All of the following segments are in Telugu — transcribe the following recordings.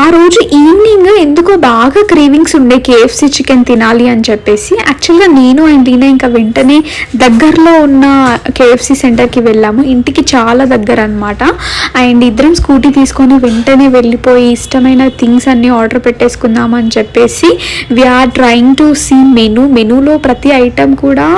ఆ రోజు ఈవినింగ్ ఎందుకో బాగా క్రేవింగ్స్ ఉండే కేఎఫ్సి చికెన్ తినాలి అని చెప్పేసి యాక్చువల్గా నేను అండ్ ఈయన ఇంకా వెంటనే దగ్గరలో ఉన్న కేఎఫ్సీ సెంటర్కి వెళ్ళాము. ఇంటికి చాలా దగ్గర అనమాట అండ్ ఇద్దరం స్కూటీ తీసుకొని వెంటనే వెళ్ళిపోయి ఇష్టమైన థింగ్స్ అన్నీ ఆర్డర్ పెట్టేసుకుందాం అని చెప్పేసి we're trying to see menu మెనూలో ప్రతి ఐటెం కూడా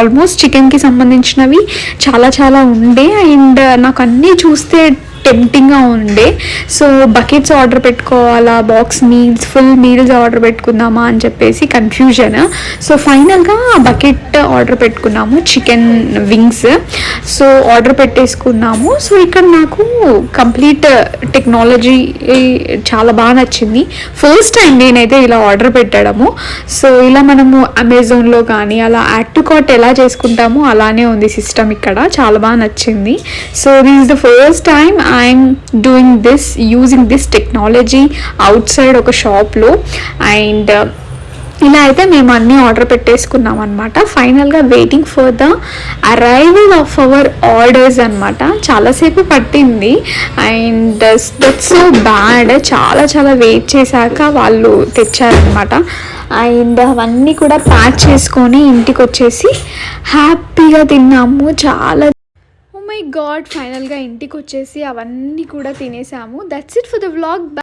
ఆల్మోస్ట్ చికెన్కి సంబంధించినవి చాలా చాలా ఉండే. అండ్ నాకు అన్నీ చూస్తే టెంప్టింగ్గా ఉండే. సో బకెట్స్ ఆర్డర్ పెట్టుకోవాలా box meals full meals order పెట్టుకుందామా అని చెప్పేసి కన్ఫ్యూజన్ సో ఫైనల్గా బకెట్ ఆర్డర్ పెట్టుకున్నాము చికెన్ వింగ్స్ సో ఆర్డర్ పెట్టేసుకున్నాము. సో ఇక్కడ నాకు కంప్లీట్ టెక్నాలజీ చాలా బాగా నచ్చింది. ఫస్ట్ టైం నేనైతే ఇలా ఆర్డర్ పెట్టడము. సో ఇలా మనము అమెజాన్లో కానీ అలా యాడ్ టు కార్ట్ ఎలా చేసుకుంటామో అలానే ఉంది సిస్టమ్ ఇక్కడ. చాలా బాగా నచ్చింది. So this the first time I'm doing this using this technology outside ఒక షాప్లో అండ్ uh, ఇలా అయితే మేము అన్నీ ఆర్డర్ పెట్టేసుకున్నాం అనమాట ఫైనల్గా waiting for the arrival of our orders అనమాట చాలాసేపు పట్టింది. అండ్ దట్స్ సో బ్యాడ్ చాలా చాలా వెయిట్ చేశాక వాళ్ళు తెచ్చారనమాట అండ్ అవన్నీ కూడా ప్యాక్ చేసుకొని ఇంటికి వచ్చేసి హ్యాపీగా తిన్నాము. చాలా మై గాడ్ ఫైనల్గా ఇంటికి వచ్చేసి అవన్నీ కూడా తినేసాము. That's it for the vlog